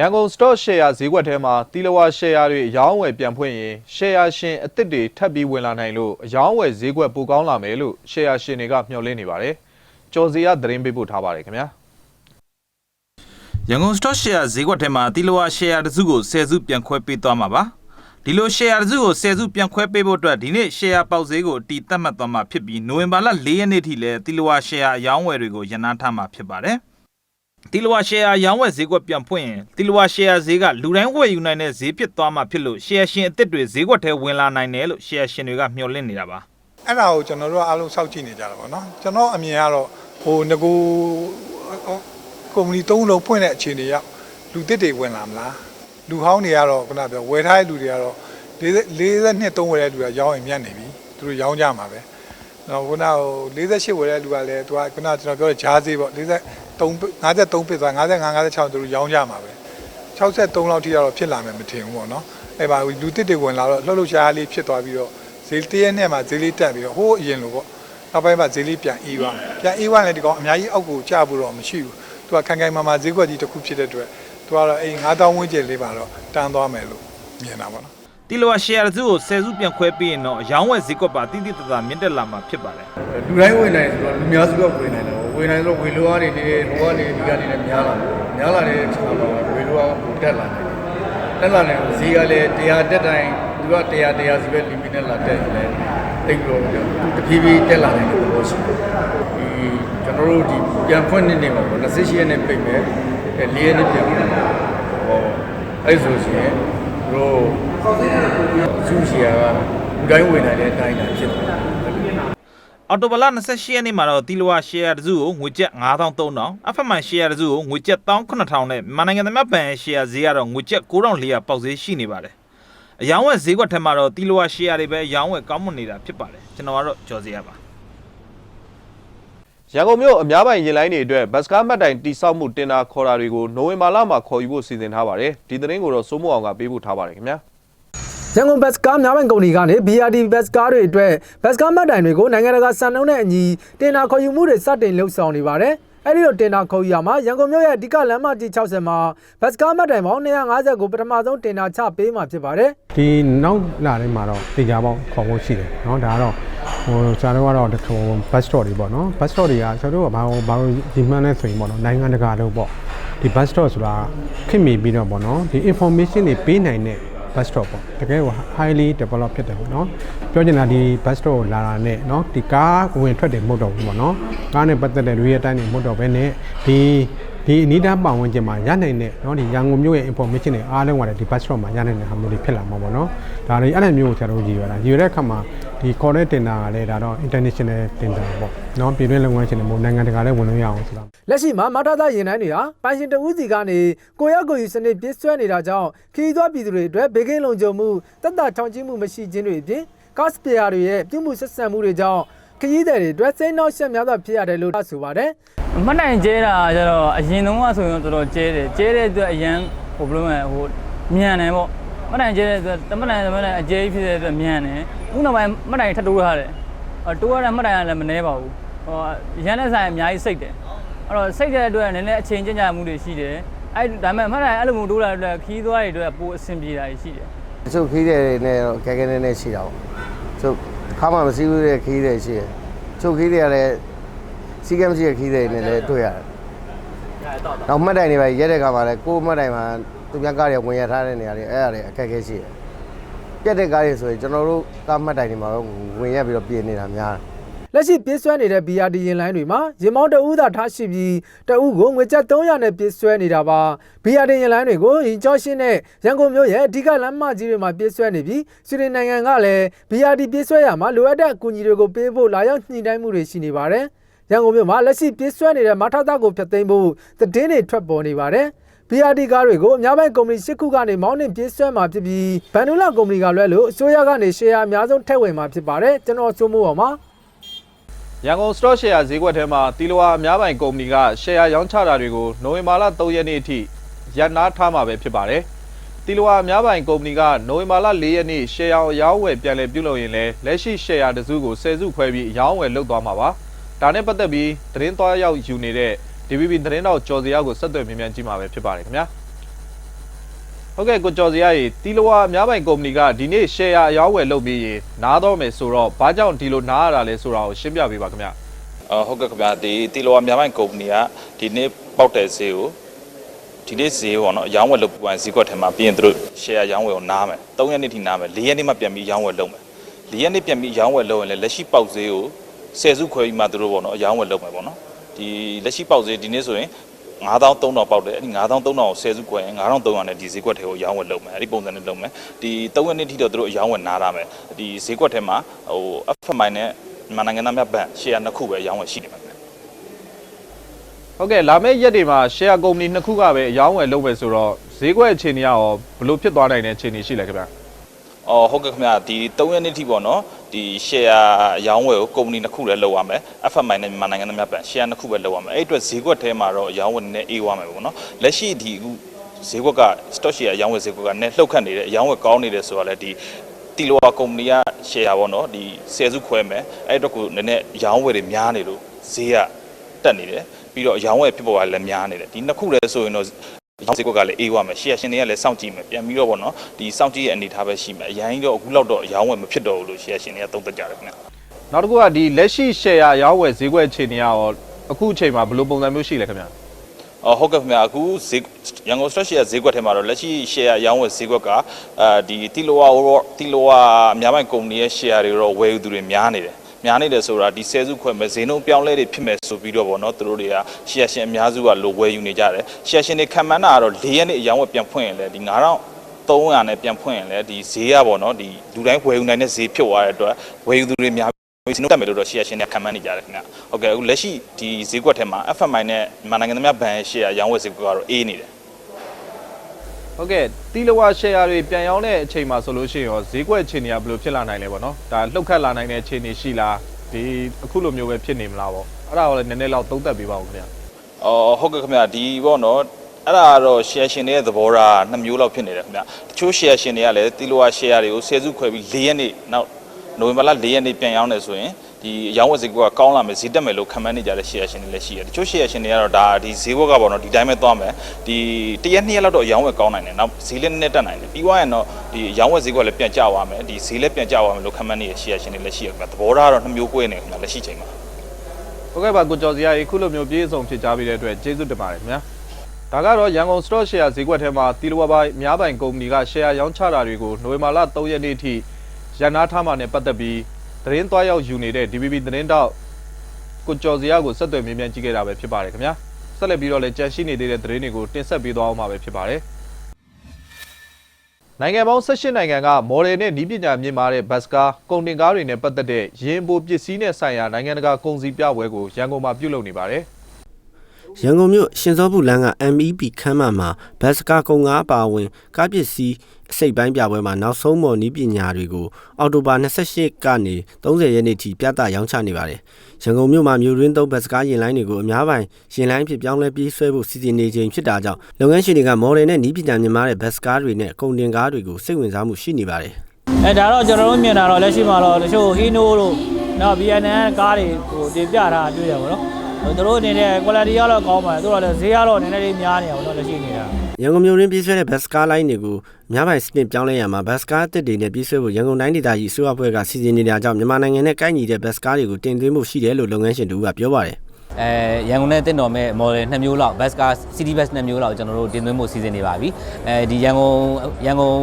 ရန်ကုန် stock share ဈေးကွက်ထဲမှာတီလဝါ share တွေအယောင်းအဝယ်ပြန်ဖွင့်ရင် share ရှင်အသစ်တွေထပ်ပြီးဝင်လာနိုင်လို့အယောင်းအဝယ်ဈေးကွက်ပိုကောင်းလာမယ်လို့ share ရှင်တွေကမျှော်လင့်နေပါတယ်။ကြော်စီရသတင်းပေးပို့ထားပါတယ်ခင်ဗျာ။ရန်ကုန် stock share ဈေးကွက်ထဲမှာတီလဝါ share တစ်စုကို10စုပြန်ခွဲပေးသွားမှာပါဒီလို share တစ်စုကို10စုပြန်ခွဲပေးဖို့အတွက်ဒီနေ့ share ပေါက်ဈေးကိုအတီးသတ်မှတ်သွားမှာဖြစ်ပြီးနိုဝင်ဘာလ4ရက်နေ့ထိလည်းတီလဝါ share အယောင်းဝယ်တွေကိုရန်နာထားမှာဖြစ်ပါတယ် တီလဝါ share အယောင်းဝယ်ဈေးကွက်ပြန်ဖွင့်ရင်တီလဝါ share ဈေးကလူတိုင်းဝယ်ယူနိုင်တဲ့ဈေးဖြစ်သွားမှာဖြစ်လို့ share ရှင်အသစ်တွေဈေးကွက်ထဲဝင်လာနိုင်တယ်လို့ share ရှင်တွေကမျှော်လင့်နေတာပါအဲ့ဒါကိုကျွန်တော်တို့ကအားလုံးစောင့်ကြည့်နေကြတာပေါ့နော်ကျွန်တော်အမြင်ကတော့ဟိုငကိုကုမ္ပဏီသုံးလုံးဖွင့်တဲ့အခြေအနေရောက်လူသစ်တွေဝင်လာမလားလူဟောင်းတွေကတော့ခုနပြောဝယ်ထားတဲ့လူတွေကတော့40 42 3ဝယ်တဲ့လူကရောင်းရင်မြတ်နေပြီသူတို့ရောင်းကြမှာပဲ နော်ခုနဟို48ဝယ်တဲ့လူကလည်းသူကခုနကျွန်တော်ပြောတဲ့ဂျားဈေးပေါ့43 53ပစ်သွား55 56သူတို့ရောင်းကြမှာပဲ63လောက်ထိတော့ဖြစ်လာမယ်မထင်ဘူးပေါ့နော်အဲ့ပါလူသစ်တွေဝင်လာတော့လှုပ်လှုပ်ရှားရှားလေးဖြစ်သွားပြီးတော့ဈေးတရက်နဲ့မှဈေးလေးတက်ပြီးတော့ဟိုးအရင်လိုပေါ့နောက်ပိုင်းမှာဈေးလေးပြန်အေးသွားပြန်အေးသွားရင်လည်းဒီကောင်အများကြီးအောက်ကိုကျဖို့တော့မရှိဘူးသူကခိုင်ခိုင်မာမာဈေးကွက်ကြီးတစ်ခုဖြစ်တဲ့အတွက်သူကတော့အိမ်9000ဝန်းကျင်လေးပါတော့တန်းသွားမယ်လို့မြင်တာပေါ့နော် တီလဝါ share တစ်စုကို10စုပြန်ခွဲပေးရင်တော့အယောင်းဝယ်ဈေးကွက်ပါတိတိတသာမြင့်တက်လာမှာဖြစ်ပါတယ်လူတိုင်းဝင်နိုင်ဆိုတော့လူများစုကဝင်နိုင်တယ်ဝင်နိုင်တော့ဝေလိုကနေနေဟိုကနေဒီကနေလည်းများလာတယ်များလာတဲ့အခါမှာဝေလိုကပိုတက်လာတယ်တက်လာတယ်ဈေးကလည်း100တက်တိုင်းသူက100 100စီပဲ limit နဲ့လာတက်တယ်တိတ်လို့တဖြည်းဖြည်းတက်လာတယ်လို့ပြောရှိတယ်ဒီကျွန်တော်တို့ဒီပြန်ဖွင့်နေနေမှာပေါ့28ရက်နဲ့ပြိတ်မယ်4ရက်နဲ့ပြန်ဖွင့်ဟောအဲ့ဆိုရှင်တို့ သူရှိရကလူတိုင်းဝင်နိုင်တဲ့အတိုင်းအတာဖြစ်တယ်အော်တိုဘလာ28ရက်နေ့မှာတော့တီလဝါ share တစ်စုကိုငွေကျပ်9300အဖက်မှန် share တစ်စုကိုငွေကျပ်19000နဲ့မန်နိုင်ငံသမဘဏ် share ဈေးကတော့ငွေကျပ်9400ပေါက်ဈေးရှိနေပါတယ်အယောင်းဝယ်ဈေးကွက်ထက်မှာတော့တီလဝါ share တွေပဲအယောင်းဝယ်ကောင်းမွန်နေတာဖြစ်ပါတယ်ကျွန်တော်ကတော့ကြော်စီရပါရန်ကုန်မြို့အများပိုင်ရင်လိုင်းတွေအတွက်ဘတ်စကားမှတ်တိုင်တိစောက်မှုတင်တာခေါ်တာတွေကိုနိုဝင်ဘာလမှာခေါ်ယူဖို့စီစဉ်ထားပါတယ်။ဒီသတင်းကိုတော့စိုးမိုးအောင်ကပေးပို့ထားပါတယ်ခင်ဗျာ။ ရန်ကုန်ဘတ်စကားများပိုင်ကုမ္ပဏီကနေ BRD ဘတ်စကားတွေအတွက်ဘတ်စကားမှတ်တိုင်တွေကိုနိုင်ငံတကာစံနှုန်းနဲ့အညီတင်နာခေါ်ယူမှုတွေစတင်လှုပ်ဆောင်နေပါတယ်။အဲဒီလိုတင်နာခေါ်ယူရမှာရန်ကုန်မြို့ရဲ့အဓိကလမ်းမကြီး60မှာဘတ်စကားမှတ်တိုင်ပေါင်း250ကိုပထမဆုံးတင်နာချပေးမှာဖြစ်ပါတယ်။ ဒီနောက်လာတိုင်းမှာတော့တေချာပေါက်ခေါ်ဖို့ရှိတယ်เนาะဒါကတော့ဟိုကျွန်တော်တို့ကတော့ဒီဟို bus store တွေပေါ့နော် bus store တွေကကျွန်တော်တို့ကဘာလို့ဘာလို့ဒီမှန်းလဲဆိုရင်ပေါ့နော်နိုင်ငံတကာလို့ပေါ့ဒီ bus store ဆိုတာခင်မီပြီးတော့ပေါ့နော်ဒီ information တွေပေးနိုင်တဲ့ bus store ပေါ့တကယ်ကို highly develop ဖြစ်တယ်ပေါ့နော်ပြောချင်တာဒီ bus store ကိုလာတာနဲ့เนาะဒီကားဝင်ထွက်တယ်မဟုတ်တော့ဘူးပေါ့နော်ကားနဲ့ပတ်သက်တဲ့ real time တွေမဟုတ်တော့ဘဲနဲ့ဒီ ဒီအနီးသားပတ်ဝန်းကျင်မှာရနိုင်တဲ့เนาะဒီရန်ကုန်မြို့ရဲ့ information တွေအားလုံးကလည်းဒီ bus store မှာရနိုင်တဲ့ဟာမျိုးတွေဖြစ်လာမှာပေါ့နော်ဒါတွေအဲ့ဒါမျိုးကိုကျွန်တော်တို့ကြည့်ရတာကြည့်ရတဲ့အခါမှာဒီ corner tender ကလည်းဒါတော့ international tender ပေါ့เนาะပြည်တွင်းလုပ်ငန်းရှင်တွေမို့နိုင်ငံတကာလည်းဝင်လို့ရအောင်ဆိုတာ လက်ရှိမှာမထာသာရင်တိုင်းတွေဟာပိုင်ရှင်တဦးစီကနေကိုရောက်ကိုယူစနစ်ပြည့်စွဲနေတာကြောင့်ခရီးသွားပြည်သူတွေအတွက်ဘေးကင်းလုံခြုံမှုတက်တာချောင်ကျဉ်မှုမရှိခြင်းတွေအပြင်ကာ့စပီယာတွေရဲ့ပြုမှုဆက်ဆံမှုတွေကြောင့် ခရီးသည်တွေအတွက်စိတ်နှောက်ယှက်များစွာဖြစ်ရတယ်လို့ဆိုပါတယ်မှတ်တိုင်ကျဲတာကျတော့အရင်တုန်းကဆိုရင်တော့တော်တော်ကျဲတယ်ကျဲတဲ့အတွက်အရန်ဟိုဘယ်လိုလဲဟိုမြန်တယ်ပေါ့မှတ်တိုင်ကျဲတဲ့အတွက်တမတ်တိုင်တမတ်တိုင်အကျဲကြီးဖြစ်တဲ့အတွက်မြန်တယ်ခုနောက်ပိုင်းမှတ်တိုင်ထပ်တိုးထားတယ်ဟိုတိုးရတဲ့မှတ်တိုင်ကလည်းမနှဲပါဘူးဟိုရန်တဲ့ဆိုင်အများကြီးစိတ်တယ်အဲ့တော့စိတ်တဲ့အတွက်နည်းနည်းအချိန်ကျဉ်းကြမှုတွေရှိတယ်အဲ့ဒါပေမဲ့မှတ်တိုင်အဲ့လိုမျိုးတိုးလာတဲ့အတွက်ခီးသွားတွေအတွက်ပိုအဆင်ပြေတာရှိတယ်တချို့ခီးတဲ့တွေနဲ့တော့ခဲခဲနဲ့နဲ့ရှိတာပေါ့ကျုပ် ခါမှမစည်းဘူးတဲ့ခီးတဲ့ရှိတယ်ကျုပ်ခီးတဲ့ကလည်းစီကမ်းမရှိတဲ့ခီးတဲ့တွေနဲ့လည်းတွေ့ရတယ်နောက်မှတ်တိုင်တွေပဲရက်တဲ့ခါမှာလည်းကိုယ်မှတ်တိုင်မှာသူများကားတွေဝင်ရထားတဲ့နေရာတွေအဲ့အရာတွေအခက်အခဲရှိတယ်ပြက်တဲ့ကားတွေဆိုရင်ကျွန်တော်တို့ကားမှတ်တိုင်တွေမှာတော့ဝင်ရပြီးတော့ပြင်နေတာများတယ် လက်ရှိပြည့်စွဲနေတဲ့ BRD ရင်လိုင်းတွေမှာရင်မောင်းတဦးသာထားရှိပြီးတဦးကိုငွေကျပ်300နဲ့ပြည့်စွဲနေတာပါ BRD ရင်လိုင်းတွေကိုရင်ကျော်ရှင်းတဲ့ရန်ကုန်မြို့ရဲ့အဓိကလမ်းမကြီးတွေမှာပြည့်စွဲနေပြီးဆွေဒင်နိုင်ငံကလည်း BRD ပြည့်စွဲရမှာလိုအပ်တဲ့အကူအညီတွေကိုပေးဖို့လာရောက်ညှိနှိုင်းမှုတွေရှိနေပါတယ်ရန်ကုန်မြို့မှာလက်ရှိပြည့်စွဲနေတဲ့မထသကိုဖျက်သိမ်းဖို့သတင်းတွေထွက်ပေါ်နေပါတယ် BRD ကားတွေကိုအများပိုင်းကုမ္ပဏီ၈ခုကနေမောင်းနှင်ပြေးဆွဲမှာဖြစ်ပြီးဘန်နူလာကုမ္ပဏီကလွဲလို့အစိုးရကနေရှယ်ယာအများဆုံးထည့်ဝင်မှာဖြစ်ပါတယ်ကျွန်တော်စိုးမိုးပါမှာ ရန်ကုန် stock share ဈေးကွက်ထဲမှာတီလဝါအများပိုင်ကုမ္ပဏီက share ရောင်းချတာတွေကိုနိုဝင်ဘာလ3ရက်နေ့အထိရပ်နားထားမှာပဲဖြစ်ပါတယ်။တီလဝါအများပိုင်ကုမ္ပဏီကနိုဝင်ဘာလ4ရက်နေ့ share ရောင်းအရောင်းဝယ်ပြန်လည်ပြုလုပ်ရင်လည်းလက်ရှိ share တစ်စုကို10စုခွဲပြီးအရောင်းဝယ်လုပ်သွားမှာပါ။ဒါနဲ့ပတ်သက်ပြီးသတင်းသွားရောက်ယူနေတဲ့ DVB သတင်းတော်ကျော်စရာကိုဆက်သွယ်မြင်မြန်ကြည့်မှာပဲဖြစ်ပါတယ်ခင်ဗျာ။ ဟုတ်ကဲ့ကိုကျော်စီရရေတီလဝါအများပိုင်ကုမ္ပဏီကဒီနေ့ share အရောင်းဝယ်လုပ်ပြီးရင်နားတော့မယ်ဆိုတော့ဘာကြောင့်ဒီလိုနားရတာလဲဆိုတာကိုရှင်းပြပေးပါခင်ဗျအော်ဟုတ်ကဲ့ခင်ဗျာဒီတီလောမြန်မာပိုင်းကုမ္ပဏီကဒီနေ့ပေါက်တဲ့ဈေးကိုဒီနေ့ဈေးပေါ့နော်အရောင်းဝယ်လုပ်ပူပိုင်းဈေးကွက်ထဲမှာပြင်သူတို့ share ရောင်းဝယ်ကိုနားမယ်3ရက်နေ့ထိနားမယ်4ရက်နေ့မှပြန်ပြီးရောင်းဝယ်လုပ်မယ်4ရက်နေ့ပြန်ပြီးရောင်းဝယ်လုပ်ရင်လည်းလက်ရှိပေါက်ဈေးကို10စုခွဲပြီးမှသူတို့ပေါ့နော်အရောင်းဝယ်လုပ်မယ်ပေါ့နော်ဒီလက်ရှိပေါက်ဈေးဒီနေ့ဆိုရင် 9300ပေါက်တယ်အဲ့ဒီ9300ကို10စုခွဲရင်9300နဲ့ဒီဈေးကွက်ထဲကိုရောင်းဝယ်လုပ်မယ်အဲ့ဒီပုံစံနဲ့လုပ်မယ်ဒီ3ရက်နေ့ထိတော့သူတို့အရောင်းဝယ်နားရမယ်ဒီဈေးကွက်ထဲမှာဟို FMI နဲ့မြန်မာနိုင်ငံသားများဘဏ် share နှစ်ခုပဲရောင်းဝယ်ရှိနေမှာဟုတ်ကဲ့လာမယ့်ရက်တွေမှာ share ကုမ္ပဏီနှစ်ခုကပဲအရောင်းဝယ်လုပ်မယ်ဆိုတော့ဈေးကွက်အခြေအနေကရောဘယ်လိုဖြစ်သွားနိုင်တဲ့အခြေအနေရှိလဲခင်ဗျ။အော်ဟုတ်ကဲ့ခင်ဗျာဒီ3ရက်နေ့ထိပေါ့နော် ဒီ share အရောင်းဝယ်ကိုကုမ္ပဏီနှစ်ခုလည်းလုပ်ရမယ် FMI နဲ့မြန်မာနိုင်ငံသားများဘဏ် share နှစ်ခုပဲလုပ်ရမယ်အဲ့အတွက်ဈေးကွက်ထဲမှာတော့အရောင်းဝယ်နည်းအေးသွားမယ်ပေါ့နော်လက်ရှိဒီအခုဈေးကွက်က stock share အရောင်းဝယ်ဈေးကွက်ကနည်းလှုပ်ခတ်နေတယ်အရောင်းဝယ်ကောင်းနေတယ်ဆိုတော့လည်းဒီတီလိုဝါကုမ္ပဏီက share ပေါ့နော်ဒီ10စုခွဲမယ်အဲ့အတွက်ကိုနည်းနည်းရောင်းဝယ်တွေများနေလို့ဈေးကတက်နေတယ်ပြီးတော့အရောင်းဝယ်ဖြစ်ပေါ်ကလည်းများနေတယ်ဒီနှစ်ခုလည်းဆိုရင်တော့ ရောင်းဈေးကွက်ကလည်းအေးသွားမယ်ရှေ့ရှင်တွေကလည်းစောင့်ကြည့်မယ်ပြန်ပြီးတော့ဗောနော်ဒီစောင့်ကြည့်ရဲ့အနေအထားပဲရှိမယ်အရင်ကြီးတော့အခုလောက်တော့အယောင်းဝယ်မဖြစ်တော့ဘူးလို့ရှေ့ရှင်တွေကသုံးသပ်ကြတယ်ခင်ဗျနောက်တစ်ခုကဒီလက်ရှိ share အရောင်းဝယ်ဈေးကွက်အခြေအနေကရောအခုအချိန်မှာဘယ်လိုပုံစံမျိုးရှိလဲခင်ဗျအော်ဟုတ်ကဲ့ခင်ဗျအခုဈေးရန်ကုန် stock share ဈေးကွက်ထဲမှာတော့လက်ရှိ share အရောင်းဝယ်ဈေးကွက်ကအာဒီတီလိုဝါတီလိုဝါအများပိုင်းကုမ္ပဏီရဲ့ share တွေတော့ဝယ်ယူသူတွေများနေတယ် များနေတယ်ဆိုတာဒီဆဲစုခွဲမဲ့ဈေးနှုန်းပြောင်းလဲတွေဖြစ်မဲ့ဆိုပြီးတော့ဗောနော်သူတို့တွေက share ရှင်အများစုကလိုဝယ်ယူနေကြတယ် share ရှင်တွေခံမှန်းတာကတော့၄ရက်နေ့အရောင်းဝယ်ပြန်ဖွင့်ရင်လည်းဒီ9000 300နဲ့ပြန်ဖွင့်ရင်လည်းဒီဈေးကပေါ့နော်ဒီလူတိုင်းဝယ်ယူနိုင်တဲ့ဈေးဖြစ်သွားတဲ့အတွက်ဝယ်ယူသူတွေများပြီးစနုတ်တက်မယ်လို့တော့ share ရှင်တွေခံမှန်းနေကြတယ်ခင်ဗျဟုတ်ကဲ့အခုလက်ရှိဒီဈေးကွက်ထဲမှာ FMI နဲ့မြန်မာနိုင်ငံသားများဘဏ်ရဲ့ share ရောင်းဝယ်ဈေးကွက်ကတော့အေးနေတယ် ဟုတ်ကဲ့တီလဝါ share တွေပြန်ရောင်းတဲ့အချိန်မှာဆိုလို့ရှိရင်ရောဈေးကွက်အခြေအနေကဘယ်လိုဖြစ်လာနိုင်လဲပေါ့နော်ဒါလှုပ်ခတ်လာနိုင်တဲ့အခြေအနေရှိလားဒီအခုလိုမျိုးပဲဖြစ်နေမလားပေါ့အဲ့ဒါကိုလည်းနည်းနည်းလောက်သုံးသပ်ပေးပါဦးခင်ဗျအော်ဟုတ်ကဲ့ခင်ဗျဒီပေါ့နော်အဲ့ဒါကတော့ share ရှင်တွေရဲ့သဘောထားနှစ်မျိုးလောက်ဖြစ်နေတယ်ခင်ဗျတချို့ share ရှင်တွေကလည်းတီလိုဝါ share တွေကိုဆယ်စုခွဲပြီး၄ရက်နေ့နောက်နိုဝင်ဘာလ၄ရက်နေ့ပြန်ရောင်းတယ်ဆိုရင် ဒီရောင်းဝယ်ဈေးကွက်ကကောင်းလာမယ်ဈေးတက်မယ်လို့ခံမှန်းနေကြတဲ့ share ရှင်တွေလည်းရှိတယ်တချို့ share ရှင်တွေကတော့ဒါဒီဈေးကွက်ကပေါ့နော်ဒီတိုင်းပဲသွားမယ်ဒီတရက်နှစ်ရက်လောက်တော့ရောင်းဝယ်ကောင်းနိုင်တယ်နောက်ဈေးလည်းနည်းနည်းတက်နိုင်တယ်ပြီးသွားရင်တော့ဒီရောင်းဝယ်ဈေးကွက်လည်းပြန်ကျသွားမယ်ဒီဈေးလည်းပြန်ကျသွားမယ်လို့ခံမှန်းနေတဲ့ share ရှင်တွေလည်းရှိရခင်ဗျသဘောထားကတော့နှစ်မျိုး꿰နေခင်ဗျလက်ရှိချိန်မှာဟုတ်ကဲ့ပါကိုကျော်စီရရေအခုလိုမျိုးပြေးစုံဖြစ်ကြပြီးတဲ့အတွက်ကျေးဇူးတင်ပါတယ်ခင်ဗျာဒါကတော့ရန်ကုန် stock share ဈေးကွက်ထဲမှာတီလဝါပိုင်းအများပိုင်ကုမ္ပဏီက share ရောင်းချတာတွေကိုနိုဝင်ဘာလ3ရက်နေ့အထိရန်နာထားမှနဲ့ပတ်သက်ပြီး သတင်းသွားရောက်ယူနေတဲ့ DBB သတင်းတောက်ကိုကျော်စီရကိုဆက်သွယ်မြင်းမြန်ကြည့်ခဲ့တာပဲဖြစ်ပါတယ်ခင်ဗျာဆက်လက်ပြီးတော့လည်းကြန့်ရှိနေသေးတဲ့သတင်းတွေကိုတင်ဆက်ပေးသွားအောင်မှာပဲဖြစ်ပါတယ်နိုင်ငံပေါင်း18နိုင်ငံကမော်ဒယ်နဲ့နီးပညာမြင့်မားတဲ့ဘတ်စကားကုန်တင်ကားတွေနဲ့ပတ်သက်တဲ့ရင်ပိုပစ္စည်းနဲ့ဆိုင်ရာနိုင်ငံတကာကုန်စည်ပြပွဲကိုရန်ကုန်မှာပြုလုပ်နေပါတယ် ရန်ကုန်မြို့ရှင်စောပုလန်းက MEP ခန်းမမှာဘတ်စကာကုံငါအပါအဝင်ကားပစ္စည်းအစိတ်ပိုင်းပြပွဲမှာနောက်ဆုံးမော်နီးပညာတွေကိုအော်တိုဘာ28ကနေ30ရက်နေ့ထိပြသရောင်းချနေပါတယ်။ရန်ကုန်မြို့မှာမြို့ရင်းသုံးဘတ်စကားရင်လိုင်းတွေကိုအများပိုင်းရင်လိုင်းဖြစ်ပြောင်းလဲပြေးဆွဲဖို့စီစဉ်နေချိန်ဖြစ်တာကြောင့်လုပ်ငန်းရှင်တွေကမော်ဒယ်နဲ့နီးပညာမြင့်မားတဲ့ဘတ်စကားတွေနဲ့ကုန်တင်ကားတွေကိုစိတ်ဝင်စားမှုရှိနေပါတယ်။အဲဒါတော့ကျွန်တော်တို့မြင်တာတော့လက်ရှိမှာတော့တချို့ဟီနိုတို့နောက် BNN ကားတွေဟိုတင်ပြတာတွေ့ရပါတော့ဟို သူတို့အနေနဲ့ quality ကတော့ကောင်းပါတယ်သူတို့လည်းဈေးကတော့နည်းနည်းလေးများနေအောင်တော့လက်ရှိနေတာရန်ကုန်မြို့ရင်းပြေးဆွဲတဲ့ဘတ်စကားလိုင်းတွေကိုများပိုင်စနစ်ပြောင်းလဲရမှာဘတ်စကားအသစ်တွေနဲ့ပြေးဆွဲဖို့ရန်ကုန်တိုင်းဒေသကြီးအစိုးရအဖွဲ့ကစီစဉ်နေတာကြောင့်မြန်မာနိုင်ငံနဲ့ကိုက်ညီတဲ့ဘတ်စကားတွေကိုတင်သွင်းဖို့ရှိတယ်လို့လုပ်ငန်းရှင်တို့ကပြောပါတယ်အဲရန်ကုန်နဲ့တင်တော်မဲ့ model နှစ်မျိုးလောက် bus car city bus နှစ်မျိုးလောက်ကျွန်တော်တို့တင်သွင်းဖို့စီစဉ်နေပါပြီအဲဒီရန်ကုန်ရန်ကုန်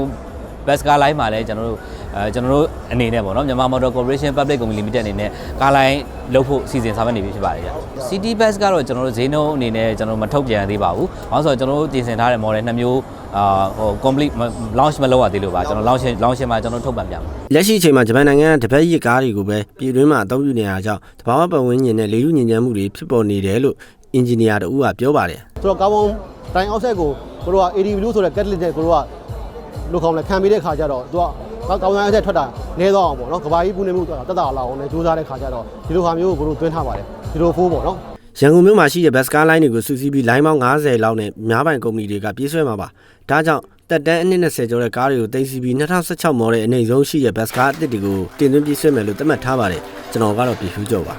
bus car line မှာလည်းကျွန်တော်တို့ အဲကျွန်တော်တို့အနေနဲ့ပေါ့နော်မြန်မာ motor corporation public company limited အနေနဲ့ကားလိုင်းလုပ်ဖို့စီစဉ်ဆောင်ရွက်နေပြီဖြစ်ပါတယ်ဗျ city bus ကတော့ကျွန်တော်တို့ဈေးနှုန်းအနေနဲ့ကျွန်တော်မထုတ်ပြန်သေးပါဘူး။ဘာလို့ဆိုတော့ကျွန်တော်တို့တင်ဆက်ထားတဲ့ model နှစ်မျိုးအာဟို complete launch မလုပ်ရသေးလို့ပါကျွန်တော် launch launch မှာကျွန်တော်ထုတ်ပြန်ပြမယ်လက်ရှိအချိန်မှာဂျပန်နိုင်ငံကတပတ်ရစ်ကားတွေကိုပဲပြည်တွင်းမှာအသုံးပြုနေရတာကြောင့်တဘာဝပတ်ဝန်းကျင်နဲ့လေထုညစ်ညမ်းမှုတွေဖြစ်ပေါ်နေတယ်လို့အင်ဂျင်နီယာတို့ကပြောပါတယ်ဆိုတော့ကာဗွန်ဒိုင်အောက်ဆိုက်ကိုကိုတို့က ADW ဆိုတဲ့ catalyst နဲ့ကိုတို့ကလိုခေါင်လဲခံပေးတဲ့ခါကျတော့သူကကာဗွ န်ဒိုင်အောက်ဆိုက်ထွက်တာနည်းသွားအောင်ပေါ့နော်ကဘာကြီးပူနေမှုတက်တာလာအောင်လည်းစူးစမ်းတဲ့ခါကျတော့ဒီလိုဟာမျိုးကိုကိုတို့သွင်းထားပါတယ်ဒီလိုဖိုးပေါ့နော်ရန်ကုန်မြို့မှာရှိတဲ့ဘတ်စကားလိုင်းတွေကိုစုစည်းပြီးလိုင်းပေါင်း90လောက်နဲ့များပိုင်ကုမ္ပဏီတွေကပြေးဆွဲမှာပါဒါကြောင့်တက်တန်းအနည်း20ကျော်တဲ့ကားတွေကိုတင်စီပြီး2016မော်ဒယ်အနေဆုံးရှိတဲ့ဘတ်စကားအသစ်တွေကိုတင်သွင်းပြေးဆွဲမယ်လို့သတ်မှတ်ထားပါတယ်ကျွန်တော်ကတော့ပြည်ဖြူကျော်ပါ